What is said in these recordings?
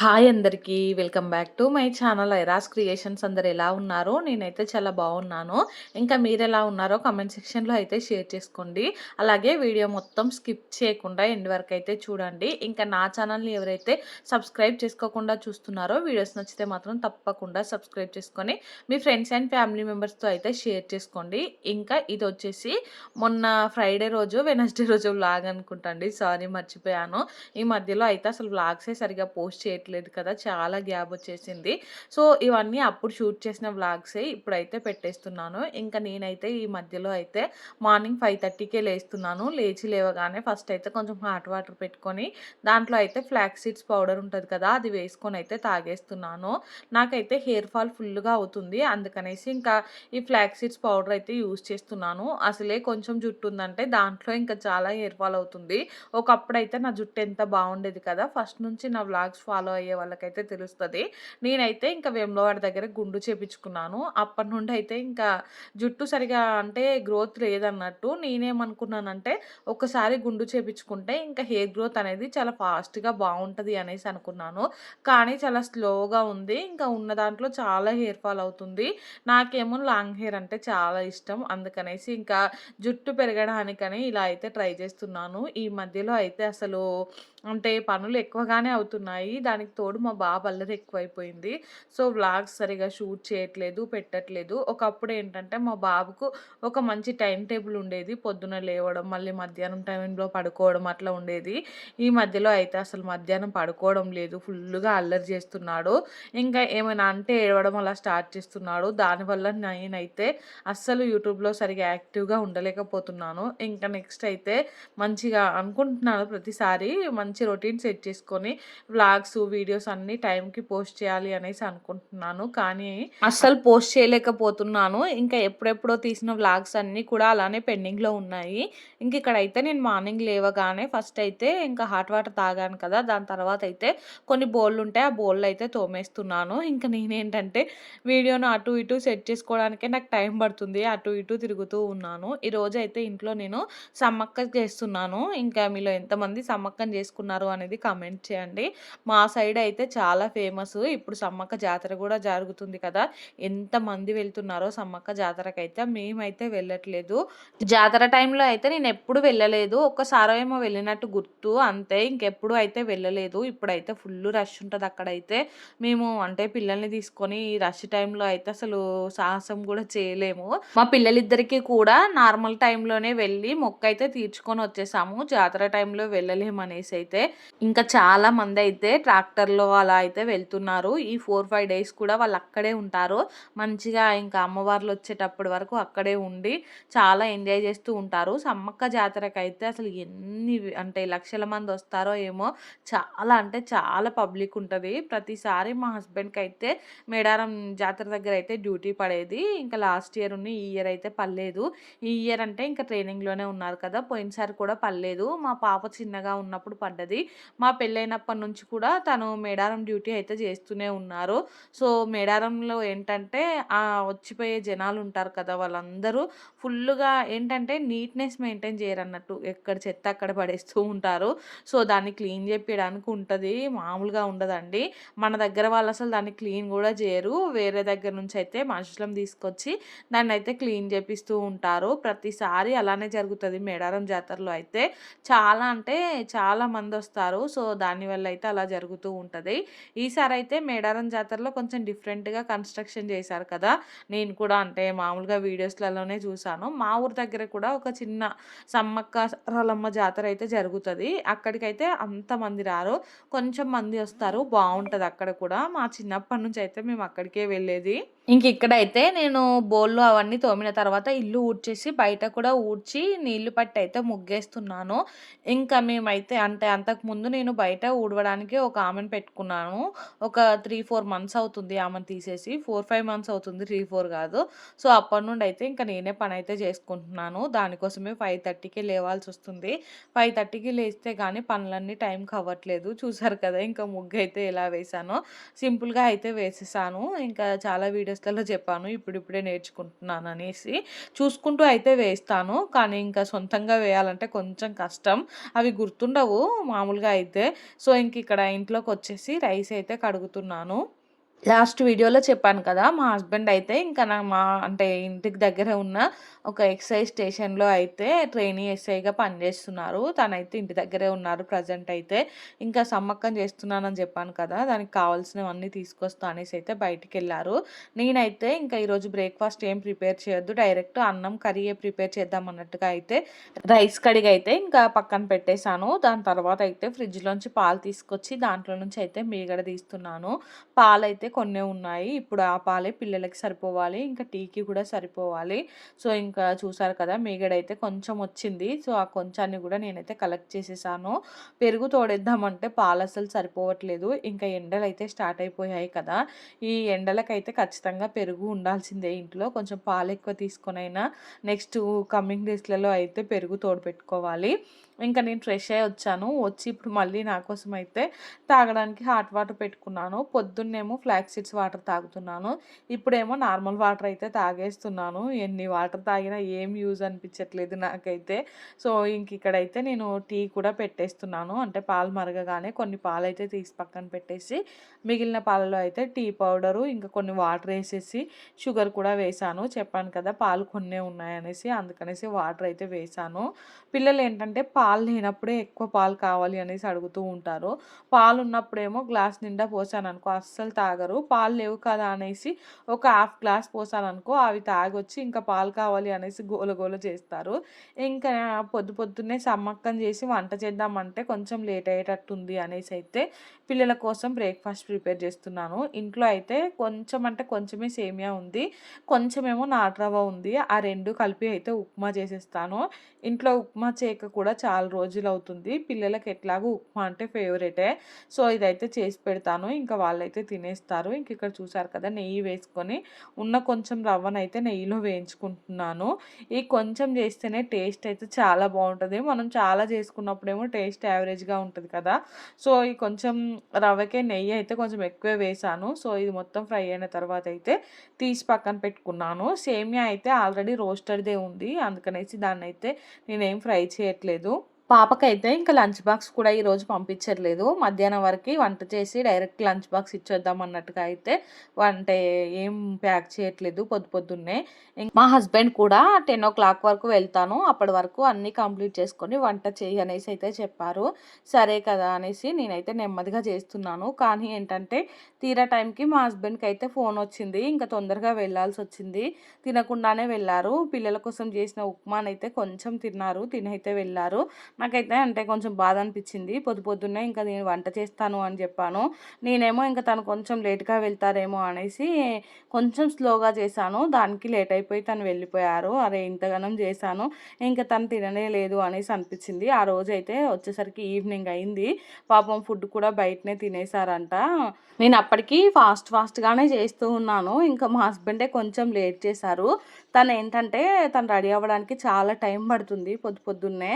Hi అందరికీ welcome back to my channel Aira's creations. అందరు ఎలా ఉన్నారు? నేనైతే చాలా బాగున్నాను. ఇంకా మీరు ఎలా ఉన్నారో కమెంట్ సెక్షన్లో అయితే షేర్ చేసుకోండి. అలాగే వీడియో మొత్తం స్కిప్ చేయకుండా ఎండ్ వరకు అయితే చూడండి. ఇంకా నా ఛానల్ని ఎవరైతే సబ్స్క్రైబ్ చేసుకోకుండా చూస్తున్నారో వీడియోస్ నచ్చితే మాత్రం తప్పకుండా సబ్స్క్రైబ్ చేసుకొని మీ ఫ్రెండ్స్ అండ్ ఫ్యామిలీ మెంబర్స్తో అయితే షేర్ చేసుకోండి. ఇంకా ఇది వచ్చేసి మొన్న ఫ్రైడే రోజు వెనస్డే రోజు వ్లాగ్ అనుకుంటండి సారీ మర్చిపోయాను. ఈ మధ్యలో అయితే అసలు వ్లాగ్సే సరిగా పోస్ట్ చేయట్లేదు పెట్టలేదు కదా చాలా గ్యాప్ వచ్చేసింది. సో ఇవన్నీ అప్పుడు షూట్ చేసిన వ్లాగ్సే ఇప్పుడైతే పెట్టేస్తున్నాను. ఇంకా నేనైతే ఈ మధ్యలో అయితే మార్నింగ్ ఫైవ్ థర్టీకే లేస్తున్నాను. లేచి లేవగానే ఫస్ట్ అయితే కొంచెం హాట్ వాటర్ పెట్టుకొని దాంట్లో అయితే ఫ్లాక్ సీడ్స్ పౌడర్ ఉంటుంది కదా అది వేసుకొని అయితే తాగేస్తున్నాను. నాకైతే హెయిర్ ఫాల్ ఫుల్గా అవుతుంది. అందుకనేసి ఇంకా ఈ ఫ్లాక్ సీడ్స్ పౌడర్ అయితే యూస్ చేస్తున్నాను. అసలే కొంచెం జుట్టు ఉందంటే దాంట్లో ఇంకా చాలా హెయిర్ ఫాల్ అవుతుంది. ఒకప్పుడు అయితే నా జుట్టు ఎంత బాగుండేది కదా ఫస్ట్ నుంచి నా వ్లాగ్స్ ఫాలో అయ్యే వాళ్ళకైతే తెలుస్తుంది. నేనైతే ఇంకా వేములవాడి దగ్గర గుండు చేపించుకున్నాను. అప్పటి నుండి అయితే ఇంకా జుట్టు సరిగా అంటే గ్రోత్ లేదన్నట్టు నేనేమనుకున్నానంటే ఒకసారి గుండు చేపించుకుంటే ఇంకా హెయిర్ గ్రోత్ అనేది చాలా ఫాస్ట్గా బాగుంటుంది అనేసి అనుకున్నాను. కానీ చాలా స్లోగా ఉంది. ఇంకా ఉన్న దాంట్లో చాలా హెయిర్ ఫాల్ అవుతుంది. నాకేమో లాంగ్ హెయిర్ అంటే చాలా ఇష్టం. అందుకనేసి ఇంకా జుట్టు పెరగడానికని ఇలా అయితే ట్రై చేస్తున్నాను. ఈ మధ్యలో అయితే అసలు అంటే పనులు ఎక్కువగానే అవుతున్నాయి. దానికి తోడు మా బాబు అల్లరి ఎక్కువైపోయింది. సో వ్లాగ్స్ సరిగా షూట్ చేయట్లేదు పెట్టట్లేదు. ఒకప్పుడు ఏంటంటే మా బాబుకు ఒక మంచి టైం టేబుల్ ఉండేది. పొద్దున లేవడం మళ్ళీ మధ్యాహ్నం టైంలో పడుకోవడం అట్లా ఉండేది. ఈ మధ్యలో అయితే అసలు మధ్యాహ్నం పడుకోవడం లేదు. ఫుల్గా అల్లరి చేస్తున్నాడు. ఇంకా ఏమైనా అంటే ఏడవడం అలా స్టార్ట్ చేస్తున్నాడు. దానివల్ల నేనైతే అస్సలు యూట్యూబ్లో సరిగా యాక్టివ్గా ఉండలేకపోతున్నాను. ఇంకా నెక్స్ట్ అయితే మంచిగా అనుకుంటున్నాను ప్రతిసారి. మంచి రొటీన్ సెట్ చేసుకొని వ్లాగ్స్ వీడియోస్ అన్ని టైంకి పోస్ట్ చేయాలి అనేసి అనుకుంటున్నాను. కానీ అస్సలు పోస్ట్ చేయలేకపోతున్నాను. ఇంకా ఎప్పుడెప్పుడో తీసిన వ్లాగ్స్ అన్నీ కూడా అలానే పెండింగ్లో ఉన్నాయి. ఇంక ఇక్కడైతే నేను మార్నింగ్ లేవగానే ఫస్ట్ అయితే ఇంకా హాట్ వాటర్ తాగాను కదా దాని తర్వాత అయితే కొన్ని బోళ్ళు ఉంటాయి ఆ బోళ్ళు అయితే తోమేస్తున్నాను. ఇంకా నేనేంటంటే వీడియోను అటు ఇటు సెట్ చేసుకోవడానికే నాకు టైం పడుతుంది అటు ఇటు తిరుగుతూ ఉన్నాను. ఈరోజు అయితే ఇంట్లో నేను సమ్మక్క చేస్తున్నాను. ఇంకా మీలో ఎంతమంది సమ్మక్కని చేసుకు చేసుకున్నారు అనేది కామెంట్ చేయండి. మా సైడ్ అయితే చాలా ఫేమస్. ఇప్పుడు సమ్మక్క జాతర కూడా జరుగుతుంది కదా. ఎంతమంది వెళ్తున్నారో సమ్మక్క జాతరకు అయితే మేమైతే వెళ్ళట్లేదు. జాతర టైంలో అయితే నేను ఎప్పుడు వెళ్ళలేదు. ఒక్కసారి ఏమో వెళ్ళినట్టు గుర్తు. అంతే ఇంకెప్పుడు అయితే వెళ్ళలేదు. ఇప్పుడైతే ఫుల్ రష్ ఉంటుంది అక్కడైతే. మేము అంటే పిల్లల్ని తీసుకొని ఈ రష్ టైంలో అయితే అసలు సాహసం కూడా చేయలేము. మా పిల్లలిద్దరికీ కూడా నార్మల్ టైంలోనే వెళ్ళి మొక్క అయితే తీర్చుకొని వచ్చేసాము. జాతర టైంలో వెళ్ళలేము అనేసి అయితే ఇంకా చాలా మంది అయితే ట్రాక్టర్లో అలా అయితే వెళ్తున్నారు. ఈ ఫోర్ ఫైవ్ డేస్ కూడా వాళ్ళు అక్కడే ఉంటారు. మంచిగా ఇంకా అమ్మవార్లు వచ్చేటప్పటి వరకు అక్కడే ఉండి చాలా ఎంజాయ్ చేస్తూ ఉంటారు. సమ్మక్క జాతరకు అయితే అసలు ఎన్ని అంటే లక్షల మంది వస్తారో ఏమో చాలా అంటే చాలా పబ్లిక్ ఉంటుంది. ప్రతిసారి మా హస్బెండ్కి అయితే మేడారం జాతర దగ్గర అయితే డ్యూటీ పడేది. ఇంకా లాస్ట్ ఇయర్ ఉన్న ఈ ఇయర్ అయితే పర్లేదు ఈ ఇయర్ అంటే ఇంకా ట్రైనింగ్లోనే ఉన్నారు కదా పోయినసారి కూడా పర్లేదు మా పాప చిన్నగా ఉన్నప్పుడు పడ్డది. మా పెళ్ళైనప్పటి నుంచి కూడా తను మేడారం డ్యూటీ అయితే చేస్తూనే ఉన్నారు. సో మేడారంలో ఏంటంటే వచ్చిపోయే జనాలు ఉంటారు కదా వాళ్ళందరూ ఫుల్గా ఏంటంటే నీట్నెస్ మెయింటైన్ చేయరు అన్నట్టు ఎక్కడ చెత్త అక్కడ పడేస్తూ ఉంటారు. సో దాన్ని క్లీన్ చేయడానికి ఉంటుంది మామూలుగా ఉండదండి. మన దగ్గర వాళ్ళు అసలు దాన్ని క్లీన్ కూడా చేయరు. వేరే దగ్గర నుంచి అయితే మనుషులం తీసుకొచ్చి దాన్ని అయితే క్లీన్ చేపిస్తూ ఉంటారు. ప్రతిసారి అలానే జరుగుతుంది మేడారం జాతరలో అయితే. చాలా అంటే చాలా మంది వస్తారు సో దానివల్ల అయితే అలా జరుగుతూ ఉంటుంది. ఈసారి అయితే మేడారం జాతరలో కొంచెం డిఫరెంట్గా కన్స్ట్రక్షన్ చేశారు కదా! నేను కూడా అంటే మామూలుగా వీడియోస్లలోనే చూశాను మా ఊరి దగ్గర కూడా ఒక చిన్న సమ్మక్క రలమ్మ జాతర అయితే జరుగుతుంది. అక్కడికైతే అంతమంది రారు. కొంచెం మంది వస్తారు. బాగుంటుంది అక్కడ కూడా. మా చిన్నప్పటి నుంచి అయితే మేము అక్కడికే వెళ్ళేది. ఇంక ఇక్కడైతే నేను బోళ్ళు అవన్నీ తోమిన తర్వాత ఇల్లు ఊడ్చేసి బయట కూడా ఊడ్చి నీళ్ళు పట్టి అయితే ముగ్గేస్తున్నాను. ఇంకా మేమైతే అంటే అంతకుముందు నేను బయట ఊడవడానికి ఒక ఆమెను పెట్టుకున్నాను. ఒక త్రీ ఫోర్ మంత్స్ అవుతుంది ఆమెను తీసేసి. ఫోర్ ఫైవ్ మంత్స్ అవుతుంది త్రీ ఫోర్ కాదు. సో అప్పటి నుండి అయితే ఇంకా నేనే పని అయితే చేసుకుంటున్నాను. దానికోసమే ఫైవ్ థర్టీకి లేవాల్సి వస్తుంది. ఫైవ్ థర్టీకి లేస్తే కానీ పనులన్నీ టైంకి అవ్వట్లేదు చూసారు కదా ఇంకా ముగ్గు అయితే ఎలా వేసానో సింపుల్గా అయితే వేసేసాను. ఇంకా చాలా వీడియోస్ డేస్లలో చెప్పాను ఇప్పుడిప్పుడే నేర్చుకుంటున్నాను అనేసి చూసుకుంటూ అయితే వేస్తాను. కానీ ఇంకా సొంతంగా వేయాలంటే కొంచెం కష్టం. అవి గుర్తుండవు మామూలుగా అయితే. సో ఇంక ఇక్కడ ఇంట్లోకి వచ్చేసి రైస్ అయితే కడుగుతున్నాను. లాస్ట్ వీడియోలో చెప్పాను కదా మా హస్బెండ్ అయితే ఇంకా నా మా అంటే ఇంటికి దగ్గర ఉన్న ఒక ఎక్సైజ్ స్టేషన్లో అయితే ట్రైనింగ్ ఎస్ఐగా పనిచేస్తున్నారు. తనైతే ఇంటి దగ్గరే ఉన్నారు ప్రజెంట్ అయితే. ఇంకా సమ్మక్కం చేస్తున్నానని చెప్పాను కదా దానికి కావాల్సినవన్నీ తీసుకొస్తా అనేసి అయితే బయటికి వెళ్ళారు నేనైతే ఇంకా ఈరోజు బ్రేక్ఫాస్ట్ ఏం ప్రిపేర్ చేయొద్దు డైరెక్ట్ అన్నం కర్రీ ప్రిపేర్ చేద్దాం అన్నట్టుగా అయితే రైస్ కడిగి అయితే ఇంకా పక్కన పెట్టేశాను. దాని తర్వాత అయితే ఫ్రిడ్జ్లోంచి పాలు తీసుకొచ్చి దాంట్లో నుంచి అయితే మీగడ తీస్తున్నాను. పాలు అయితే కొన్నే ఉన్నాయి. ఇప్పుడు ఆ పాలే పిల్లలకి సరిపోవాలి. ఇంకా టీకి కూడా సరిపోవాలి. సో ఇంకా చూసారు కదా మీగడైతే కొంచెం వచ్చింది. సో ఆ కొంచాన్ని కూడా నేనైతే కలెక్ట్ చేసేసాను. పెరుగు తోడేద్దామంటే పాలు అసలు సరిపోవట్లేదు. ఇంకా ఎండలు అయితే స్టార్ట్ అయిపోయాయి కదా. ఈ ఎండలకైతే ఖచ్చితంగా పెరుగు ఉండాల్సిందే ఇంట్లో. కొంచెం పాలు ఎక్కువ తీసుకొనైనా నెక్స్ట్ కమింగ్ డేస్లలో అయితే పెరుగు తోడు పెట్టుకోవాలి ఇంకా నేను ఫ్రెష్ అయ్యి వచ్చాను. వచ్చి ఇప్పుడు మళ్ళీ నా కోసం అయితే తాగడానికి హాట్ వాటర్ పెట్టుకున్నాను. పొద్దున్నేమో ఫ్లాక్ సీడ్స్ వాటర్ తాగుతున్నాను. ఇప్పుడేమో నార్మల్ వాటర్ అయితే తాగేస్తున్నాను. ఎన్ని వాటర్ తాగినా ఏం యూజ్ అనిపించట్లేదు నాకైతే. సో ఇంక ఇక్కడైతే నేను టీ కూడా పెట్టేస్తున్నాను. అంటే పాలు మరగగానే కొన్ని పాలు అయితే తీసి పక్కన పెట్టేసి మిగిలిన పాలలో అయితే టీ పౌడరు ఇంకా కొన్ని వాటర్ వేసేసి షుగర్ కూడా వేసాను. చెప్పాను కదా పాలు కొన్నే ఉన్నాయనేసి అందుకనేసి వాటర్ అయితే వేసాను. పిల్లలు ఏంటంటే పాలు పాలు లేనప్పుడే ఎక్కువ పాలు కావాలి అనేసి అడుగుతూ ఉంటారు. పాలు ఉన్నప్పుడేమో గ్లాస్ నిండా పోసాను అనుకో అస్సలు తాగరు. పాలు లేవు కదా అనేసి ఒక హాఫ్ గ్లాస్ పోసాననుకో అవి తాగొచ్చి ఇంకా పాలు కావాలి అనేసి గోల చేస్తారు. ఇంకా పొద్దు పొద్దున్నే సమ్మక్కం చేసి వంట చేద్దామంటే కొంచెం లేట్ అయ్యేటట్టుంది అనేసి అయితే పిల్లల కోసం బ్రేక్ఫాస్ట్ ప్రిపేర్ చేస్తున్నాను. ఇంట్లో అయితే కొంచెం అంటే కొంచెమే సేమియా ఉంది కొంచెమేమో నాట్రవ్వ ఉంది ఆ రెండు కలిపి అయితే ఉప్మా చేసేస్తాను. ఇంట్లో ఉప్మా చేయక కూడా చాలా రోజులు అవుతుంది పిల్లలకి ఎట్లాగో ఉప్మా అంటే ఫేవరెటే. సో ఇదైతే చేసి పెడతాను. ఇంకా వాళ్ళైతే తినేస్తారు. ఇంక ఇక్కడ చూసారు కదా నెయ్యి వేసుకొని ఉన్న కొంచెం రవ్వనైతే నెయ్యిలో వేయించుకుంటున్నాను. ఈ కొంచెం చేస్తేనే టేస్ట్ అయితే చాలా బాగుంటుంది. మనం చాలా చేసుకున్నప్పుడేమో టేస్ట్ యావరేజ్గా ఉంటుంది కదా. సో ఈ కొంచెం రవ్వకే నెయ్యి అయితే కొంచెం ఎక్కువే వేసాను. సో ఇది మొత్తం ఫ్రై అయిన తర్వాత అయితే తీసి పక్కన పెట్టుకున్నాను. సేమియా అయితే ఆల్రెడీ రోస్టర్దే ఉంది. అందుకనేసి దాన్ని అయితే నేనేం ఫ్రై చేయట్లేదు. పాపకైతే ఇంకా లంచ్ బాక్స్ కూడా ఈరోజు పంపించట్లేదు. మధ్యాహ్నం వరకు వంట చేసి డైరెక్ట్ లంచ్ బాక్స్ ఇచ్చేద్దాం అన్నట్టుగా అయితే వంట ఏం ప్యాక్ చేయట్లేదు పొద్దు పొద్దున్నే. మా హస్బెండ్ కూడా టెన్ ఓ క్లాక్ వరకు వెళ్తాను. అప్పటి వరకు అన్నీ కంప్లీట్ చేసుకొని వంట చేయి అనేసి అయితే చెప్పారు. సరే కదా అనేసి నేనైతే నెమ్మదిగా చేస్తున్నాను. కానీ ఏంటంటే తీరా టైంకి మా హస్బెండ్కి అయితే ఫోన్ వచ్చింది. ఇంకా తొందరగా వెళ్ళాల్సి వచ్చింది. తినకుండానే వెళ్ళారు. పిల్లల కోసం చేసిన ఉప్మానైతే కొంచెం తిన్నారు. తినైతే వెళ్ళారు. నాకైతే అంటే కొంచెం బాధ అనిపించింది పొద్దు పొద్దున్నే ఇంకా నేను వంట చేస్తాను అని చెప్పాను. నేనేమో ఇంకా తను కొంచెం లేట్గా వెళ్తారేమో అనేసి కొంచెం స్లోగా చేశాను. దానికి లేట్ అయిపోయి తను వెళ్ళిపోయారు. అరే ఇంతగానం చేశాను. ఇంకా తను తిననే లేదు అనేసి అనిపించింది ఆ రోజు అయితే వచ్చేసరికి ఈవినింగ్ అయింది. పాపం ఫుడ్ కూడా బయటనే తినేసారంట నేను అప్పటికి ఫాస్ట్ ఫాస్ట్గానే చేస్తూ ఉన్నాను. ఇంకా మా హస్బెండే కొంచెం లేట్ చేశారు. తను ఏంటంటే తను రెడీ అవ్వడానికి చాలా టైం పడుతుంది పొద్దు పొద్దున్నే.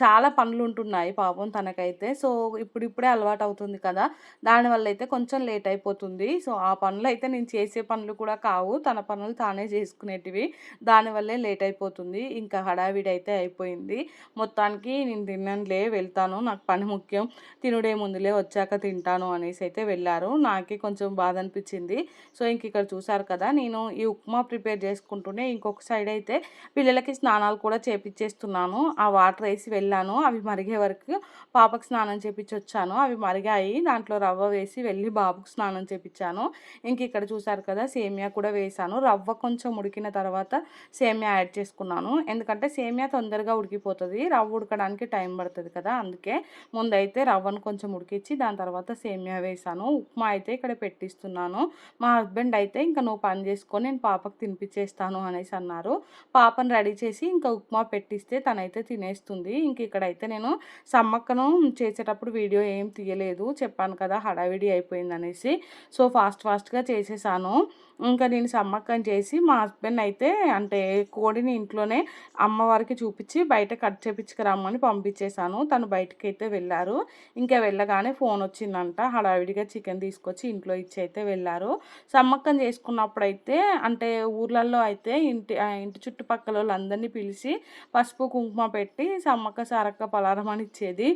చాలా పనులు ఉంటున్నాయి పాపం తనకైతే. సో ఇప్పుడిప్పుడే అలవాటు అవుతుంది కదా. దానివల్ల అయితే కొంచెం లేట్ అయిపోతుంది సో ఆ పనులు అయితే నేను చేసే పనులు కూడా కావు. తన పనులు తానే చేసుకునేటివి. దానివల్లే లేట్ అయిపోతుంది ఇంకా హడావిడి అయితే అయిపోయింది. మొత్తానికి నేను తిన్నానులే వెళ్తాను. నాకు పని ముఖ్యం. తినుడే ముందులే వచ్చాక తింటాను అనేసి అయితే వెళ్ళారు. నాకే కొంచెం బాధ అనిపించింది సో ఇంక ఇక్కడ చూసారు కదా నేను ఈ ఉప్మా ప్రిపేర్ చేసుకుంటూనే ఇంకొక సైడ్ అయితే పిల్లలకి స్నానాలు కూడా చేపించేస్తున్నాను ఆ వాటర్ వేసి వెళ్ళాను. అవి మరిగే వరకు పాపకు స్నానం చేపించి వచ్చాను. అవి మరిగాయి దాంట్లో రవ్వ వేసి వెళ్ళి బాబుకు స్నానం చేపించాను ఇంక ఇక్కడ చూసారు కదా సేమియా కూడా వేసాను. రవ్వ కొంచెం ఉడికిన తర్వాత సేమియా యాడ్ చేసుకున్నాను. ఎందుకంటే సేమియా తొందరగా ఉడికిపోతుంది. రవ్వ ఉడకడానికి టైం పడుతుంది కదా అందుకే ముందైతే రవ్వను కొంచెం ఉడికించి దాని తర్వాత సేమియా వేసాను. ఉప్మా అయితే ఇక్కడ పెట్టిస్తున్నాను. మా హస్బెండ్ అయితే ఇంకా నువ్వు పని చేసుకొని నేను పాపకు తినిపించేస్తాను అనేసి అన్నారు. పాపను రెడీ చేసి ఇంకా ఉప్మా పెట్టిస్తే తనైతే తినేస్తుంది. ఇంక ఇక్కడైతే నేను సమ్మక్కను చేసేటప్పుడు వీడియో ఏం తీయలేదు. చెప్పాను కదా హడావిడి అయిపోయింది అనేసి సో ఫాస్ట్ ఫాస్ట్గా చేసేసాను. ఇంకా నేను సమ్మక్కం చేసి మా హస్బెండ్ అయితే అంటే కోడిని ఇంట్లోనే అమ్మవారికి చూపించి బయట కట్ చేపించుకురమ్మని పంపించేశాను. తను బయటకి అయితే వెళ్ళారు. ఇంకా వెళ్ళగానే ఫోన్ వచ్చిందంట. హడావిడిగా చికెన్ తీసుకొచ్చి ఇంట్లో ఇచ్చి అయితే వెళ్ళారు. సమ్మక్కం చేసుకున్నప్పుడైతే అంటే ఊర్లలో అయితే ఇంటి ఇంటి చుట్టుపక్కల వాళ్ళందరినీ పిలిచి పసుపు కుంకుమ పెట్టి సమ్మక్క సారక్క పలారం అని ఇచ్చేది.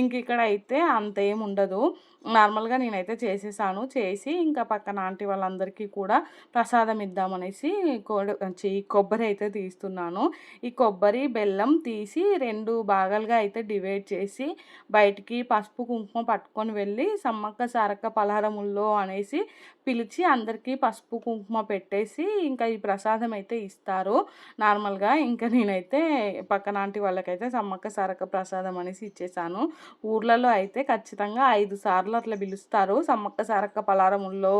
ఇంక ఇక్కడ అయితే అంత ఏముండదు. నార్మల్గా నేనైతే చేసేసాను. చేసి ఇంకా పక్కన ఆంటీ వాళ్ళందరికీ కూడా ప్రసాదం ఇద్దామనేసి కోడి కొబ్బరి అయితే తీస్తున్నాను. ఈ కొబ్బరి బెల్లం తీసి రెండు భాగాలుగా అయితే డివైడ్ చేసి బయటికి పసుపు కుంకుమ పట్టుకొని వెళ్ళి సమ్మక్క సారక్క పలహారముల్లో అనేసి పిలిచి అందరికీ పసుపు కుంకుమ పెట్టేసి ఇంకా ఈ ప్రసాదం అయితే ఇస్తారు. నార్మల్గా ఇంకా నేనైతే పక్కన ఆంటీ వాళ్ళకైతే సమ్మక్క సారక్క ప్రసాదం అనేసి ఇచ్చేసాను. ఊర్లలో అయితే ఖచ్చితంగా ఐదు సార్లు అట్లా పిలుస్తారు. సమ్మక్క సారక్క పలారముల్లో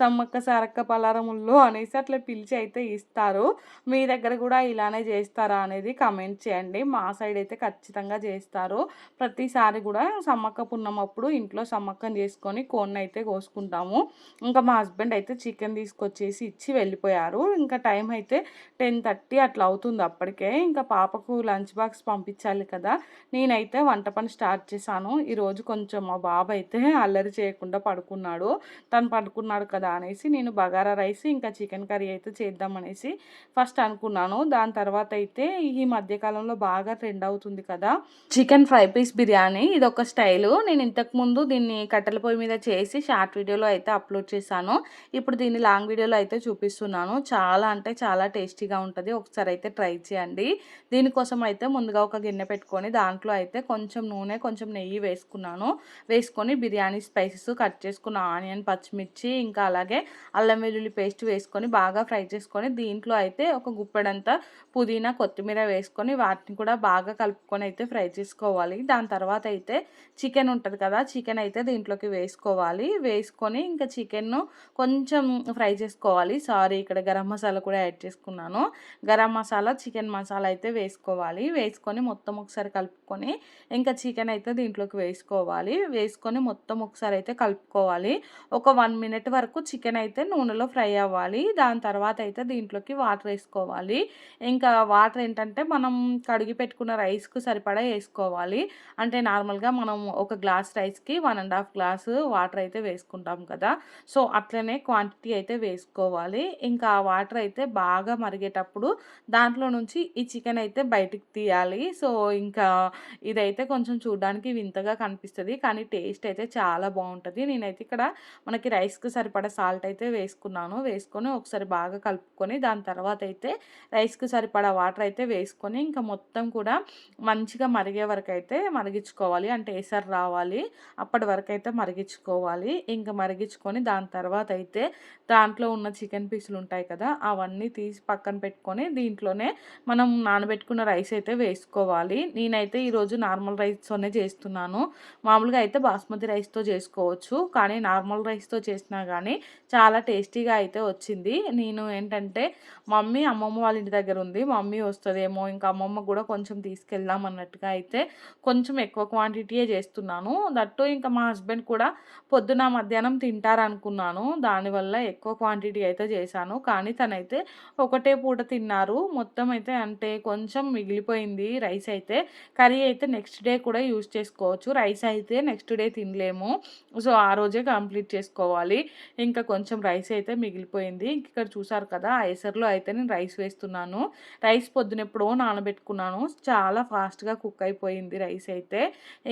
సమ్మక్క సారక్క పలారముల్లో అనేసి అట్లా పిలిచి అయితే ఇస్తారు. మీ దగ్గర కూడా ఇలానే చేస్తారా అనేది కమెంట్ చేయండి. మా సైడ్ అయితే ఖచ్చితంగా చేస్తారు. ప్రతిసారి కూడా సమ్మక్క పున్నమప్పుడు ఇంట్లో సమ్మక్కం చేసుకొని కోన్ అయితే కోసుకుంటాము. ఇంకా మా హస్బెండ్ అయితే చికెన్ తీసుకొచ్చేసి ఇచ్చి వెళ్ళిపోయారు. ఇంకా టైం అయితే టెన్ థర్టీ అట్లా అవుతుంది అప్పటికే. ఇంకా పాపకు లంచ్ బాక్స్ పంపించాలి కదా. నేనైతే వంట పని స్టార్ట్ చేశాను. ఈరోజు కొంచెం మా బాబు అయితే అల్లరి చేయకుండా పడుకున్నాడు. తను పడుకున్నాడు కదా అనేసి నేను బగారా రైస్ ఇంకా చికెన్ కర్రీ అయితే చేద్దాం అనేసి ఫస్ట్ అనుకున్నాను. దాని తర్వాత అయితే ఈ మధ్యకాలంలో బాగా ట్రెండ్ అవుతుంది కదా. చికెన్ ఫ్రై పీస్ బిర్యానీ ఇది ఒక స్టైలు. నేను ఇంతకుముందు దీన్ని కట్టెల పొయ్యి మీద చేసి షార్ట్ వీడియోలో అయితే అప్లోడ్ చేశాను. ఇప్పుడు దీన్ని లాంగ్ వీడియోలో అయితే చూపిస్తున్నాను. చాలా అంటే చాలా టేస్టీగా ఉంటుంది. ఒకసారి అయితే ట్రై చేయండి. దీనికోసం అయితే ముందుగా ఒక గిన్నె పెట్టుకొని దాంట్లో అయితే కొంచెం నూనె కొంచెం నెయ్యి వేసుకున్నాను. వేసుకొని బిర్యానీ స్పైసెస్ కట్ చేసుకున్న ఆనియన్ పచ్చిమిర్చి ఇంకా అలాగే అల్లం వెల్లుల్లి పేస్ట్ వేసుకొని బాగా ఫ్రై చేసుకొని దీంట్లో అయితే ఒక గుప్పెడంతా పుదీనా కొత్తిమీర వేసుకొని వాటిని కూడా బాగా కలుపుకొని అయితే ఫ్రై చేసుకోవాలి. దాని తర్వాత అయితే చికెన్ ఉంటుంది కదా చికెన్ అయితే దీంట్లోకి వేసుకోవాలి. వేసుకొని ఇంకా చికెన్ను కొంచెం ఫ్రై చేసుకోవాలి. సారీ ఇక్కడ గరం మసాలా కూడా యాడ్ చేసుకున్నాను. గరం మసాలా చికెన్ మసాలా అయితే వేసుకోవాలి. వేసుకొని మొత్తం ఒకసారి కలుపుకొని ఇంకా చికెన్ అయితే దీంట్లోకి వేసుకోవాలి. వేసుకొని మొత్తం ఒకసారి అయితే కలుపుకోవాలి. ఒక వన్ మినిట్ వరకు చికెన్ అయితే నూనెలో ఫ్రై అవ్వాలి. దాని తర్వాత అయితే దీంట్లోకి వాటర్ వేసుకోవాలి. ఇంకా వాటర్ ఏంటంటే మనం కడిగి పెట్టుకున్న రైస్కు సరిపడా వేసుకోవాలి. అంటే నార్మల్గా మనం ఒక గ్లాస్ రైస్కి one and half glass water అయితే వేసుకుంటాం కదా. సో అట్లనే క్వాంటిటీ అయితే వేసుకోవాలి. ఇంకా ఆ వాటర్ అయితే బాగా మరిగేటప్పుడు దాంట్లో నుంచి ఈ చికెన్ అయితే బయటికి తీయాలి. సో ఇంకా ఇదైతే కొంచెం చూడడానికి వింతగా కనిపిస్తుంది. కానీ టేస్ట్ అయితే చాలా చాలా బాగుంటుంది. నేనైతే ఇక్కడ మనకి రైస్కి సరిపడా సాల్ట్ అయితే వేసుకున్నాను. వేసుకొని ఒకసారి బాగా కలుపుకొని దాని తర్వాత అయితే రైస్కి సరిపడా వాటర్ అయితే వేసుకొని ఇంకా మొత్తం కూడా మంచిగా మరిగే వరకు అయితే మరిగించుకోవాలి. అంటే ఎసరు రావాలి. అప్పటి వరకు అయితే మరిగించుకోవాలి. ఇంకా మరిగించుకొని దాని తర్వాత అయితే దాంట్లో ఉన్న చికెన్ పీసులు ఉంటాయి కదా అవన్నీ తీసి పక్కన పెట్టుకొని దీంట్లోనే మనం నానబెట్టుకున్న రైస్ అయితే వేసుకోవాలి. నేనైతే ఈరోజు నార్మల్ రైస్తోనే చేస్తున్నాను. మామూలుగా అయితే బాస్మతి రైస్ రైస్తో చేసుకోవచ్చు. కానీ నార్మల్ రైస్తో చేసినా కానీ చాలా టేస్టీగా అయితే వచ్చింది. నేను ఏంటంటే మమ్మీ అమ్మమ్మ వాళ్ళ ఇంటి దగ్గర ఉంది. మమ్మీ వస్తుందేమో ఇంకా అమ్మమ్మ కూడా కొంచెం తీసుకెళ్దాం అన్నట్టుగా అయితే కొంచెం ఎక్కువ క్వాంటిటీయే చేస్తున్నాను. దట్టు ఇంకా మా హస్బెండ్ కూడా పొద్దున మధ్యాహ్నం తింటారనుకున్నాను. దానివల్ల ఎక్కువ క్వాంటిటీ అయితే చేశాను. కానీ తనైతే ఒకటే పూట తిన్నారు. మొత్తం అయితే అంటే కొంచెం మిగిలిపోయింది రైస్ అయితే. కర్రీ అయితే నెక్స్ట్ డే కూడా యూజ్ చేసుకోవచ్చు. రైస్ అయితే నెక్స్ట్ డే తినలేము. సో ఆ రోజే కంప్లీట్ చేసుకోవాలి. ఇంకా కొంచెం రైస్ అయితే మిగిలిపోయింది. ఇక్కడ చూసారు కదా ఐసర్లో అయితే నేను రైస్ వేస్తున్నాను. రైస్ పొద్దునెప్పుడో నానబెట్టుకున్నాను. చాలా ఫాస్ట్గా కుక్ అయిపోయింది రైస్ అయితే.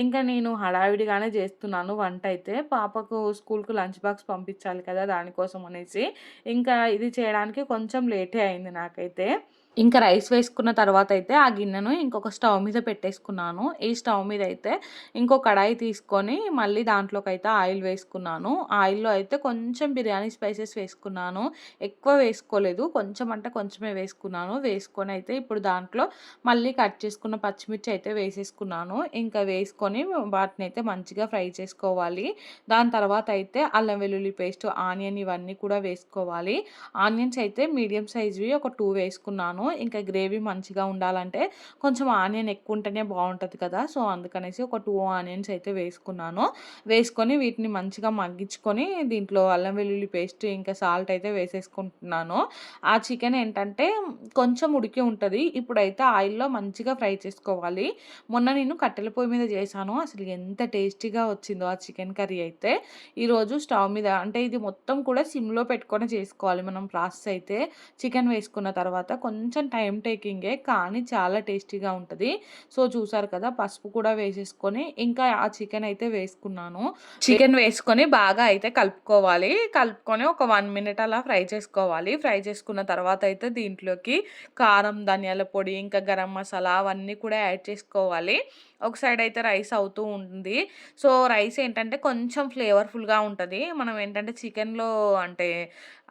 ఇంకా నేను హడావిడిగానే చేస్తున్నాను వంట అయితే. పాపకు స్కూల్కు లంచ్ బాక్స్ పంపించాలి కదా దానికోసం అనేసి. ఇంకా ఇది చేయడానికి కొంచెం లేటే అయింది నాకైతే. ఇంకా రైస్ వేసుకున్న తర్వాత అయితే ఆ గిన్నెను ఇంకొక స్టవ్ మీద పెట్టేసుకున్నాను. ఈ స్టవ్ మీద అయితే ఇంకో కడాయి తీసుకొని మళ్ళీ దాంట్లోకి అయితే ఆయిల్ వేసుకున్నాను. ఆయిల్లో అయితే కొంచెం బిర్యానీ స్పైసెస్ వేసుకున్నాను. ఎక్కువ వేసుకోలేదు. కొంచెం అంటే కొంచెమే వేసుకున్నాను. వేసుకొని అయితే ఇప్పుడు దాంట్లో మళ్ళీ కట్ చేసుకున్న పచ్చిమిర్చి అయితే వేసేసుకున్నాను. ఇంకా వేసుకొని వాటిని అయితే మంచిగా ఫ్రై చేసుకోవాలి. దాని తర్వాత అయితే అల్లం వెల్లుల్లి పేస్ట్ ఆనియన్ ఇవన్నీ కూడా వేసుకోవాలి. ఆనియన్స్ అయితే మీడియం సైజ్వి ఒక టూ వేసుకున్నాను. వేసుకున్నాను ఇంకా గ్రేవీ మంచిగా ఉండాలంటే కొంచెం ఆనియన్ ఎక్కువ ఉంటేనే బాగుంటుంది కదా. సో అందుకనేసి ఒక టూ ఆనియన్స్ అయితే వేసుకున్నాను. వేసుకొని వీటిని మంచిగా మగ్గించుకొని దీంట్లో అల్లం వెల్లుల్లి పేస్ట్ ఇంకా సాల్ట్ అయితే వేసేసుకుంటున్నాను. ఆ చికెన్ ఏంటంటే కొంచెం ఉడికి ఉంటుంది. ఇప్పుడైతే ఆయిల్లో మంచిగా ఫ్రై చేసుకోవాలి. మొన్న నేను కట్టెల పొయ్యి మీద చేశాను. అసలు ఎంత టేస్టీగా వచ్చిందో ఆ చికెన్ కర్రీ అయితే. ఈరోజు స్టవ్ మీద అంటే ఇది మొత్తం కూడా సిమ్లో పెట్టుకొని చేసుకోవాలి మనం ప్రాసెస్ అయితే. చికెన్ వేసుకున్న తర్వాత కొంచెం టైం టేకింగే కానీ చాలా టేస్టీగా ఉంటుంది. సో చూసారు కదా పసుపు కూడా వేసేసుకొని ఇంకా ఆ చికెన్ అయితే వేసుకున్నాను. చికెన్ వేసుకొని బాగా అయితే కలుపుకోవాలి. కలుపుకొని ఒక వన్ మినిట్ అలా ఫ్రై చేసుకోవాలి. ఫ్రై చేసుకున్న తర్వాత అయితే దీంట్లోకి కారం ధనియాల పొడి ఇంకా గరం మసాలా అవన్నీ కూడా యాడ్ చేసుకోవాలి. ఒక సైడ్ అయితే రైస్ అవుతూ ఉంటుంది. సో రైస్ ఏంటంటే కొంచెం ఫ్లేవర్ఫుల్గా ఉంటుంది. మనం ఏంటంటే చికెన్లో అంటే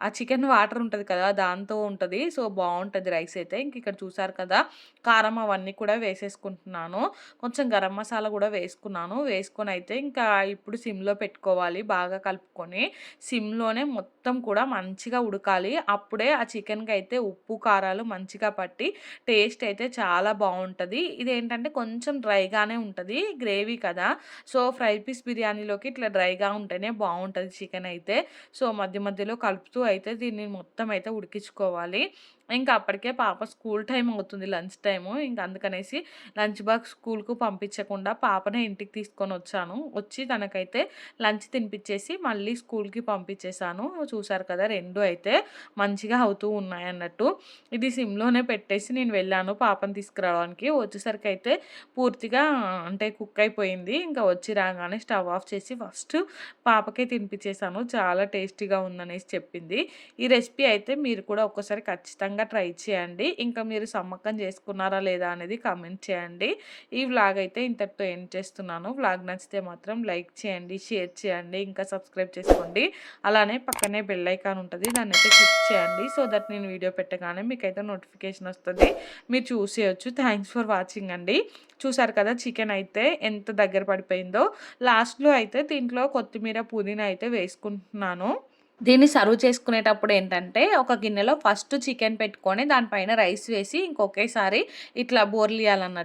ఆ చికెన్ వాటర్ ఉంటుంది కదా దాంతో ఉంటుంది. సో బాగుంటుంది రైస్ అయితే. ఇంక ఇక్కడ చూసారు కదా కారం అవన్నీ కూడా వేసేసుకుంటున్నాను. కొంచెం గరం మసాలా కూడా వేసుకున్నాను. వేసుకొని అయితే ఇంకా ఇప్పుడు సిమ్లో పెట్టుకోవాలి బాగా కలుపుకొని. సిమ్లోనే మొత్తం కూడా మంచిగా ఉడకాలి. అప్పుడే ఆ చికెన్కి అయితే ఉప్పు కారాలు మంచిగా పట్టి టేస్ట్ అయితే చాలా బాగుంటుంది ఇదేంటంటే కొంచెం డ్రైగా ఇలానే ఉంటుంది. గ్రేవీ కదా. సో ఫ్రై పీస్ బిర్యానీలోకి ఇట్లా డ్రైగా ఉంటేనే బాగుంటుంది చికెన్ అయితే. సో మధ్య మధ్యలో కలుపుతూ అయితే దీన్ని మొత్తం అయితే ఉడికించుకోవాలి. ఇంకా అప్పటికే పాప స్కూల్ టైం అవుతుంది లంచ్ టైము. ఇంకా అందుకనేసి లంచ్ బాక్స్ స్కూల్కు పంపించకుండా పాపనే ఇంటికి తీసుకొని వచ్చాను. వచ్చి తనకైతే లంచ్ తినిపించేసి మళ్ళీ స్కూల్కి పంపించేశాను. చూసారు కదా రెండు అయితే మంచిగా అవుతూ ఉన్నాయి అన్నట్టు. ఇది సిమ్లోనే పెట్టేసి నేను వెళ్ళాను పాపను తీసుకురావడానికి. వచ్చేసరికి అయితే పూర్తిగా అంటే కుక్ అయిపోయింది. ఇంకా వచ్చి రాగానే స్టవ్ ఆఫ్ చేసి ఫస్ట్ పాపకే తినిపించేశాను చాలా టేస్టీగా ఉందనేసి చెప్పింది. ఈ రెసిపీ అయితే మీరు కూడా ఒక్కసారి ఖచ్చితంగా ట్రై చేయండి. ఇంకా మీరు సమ్మక్కం చేసుకున్నారా లేదా అనేది కామెంట్ చేయండి. ఈ వ్లాగ్ అయితే ఇంతటితో ఎండ్ చేస్తున్నాను. వ్లాగ్ నచ్చితే మాత్రం లైక్ చేయండి షేర్ చేయండి ఇంకా సబ్స్క్రైబ్ చేసుకోండి. అలానే పక్కనే బెల్ ఐకాన్ ఉంటుంది దాన్ని అయితే క్లిక్ చేయండి. సో దట్ నేను వీడియో పెట్టగానే మీకైతే నోటిఫికేషన్ వస్తుంది. మీరు చూసేయచ్చు. థ్యాంక్స్ ఫర్ వాచింగ్ అండి. చూసారు కదా చికెన్ అయితే ఎంత దగ్గర పడిపోయిందో. లాస్ట్లో అయితే దీంట్లో కొత్తిమీర పుదీనా అయితే వేసుకుంటున్నాను. దీన్ని సర్వ్ చేసుకునేటప్పుడు ఏంటంటే ఒక గిన్నెలో ఫస్ట్ చికెన్ పెట్టుకొని దానిపైన రైస్ వేసి ఇంకొకేసారి ఇట్లా బోర్లియాలన్నట్టు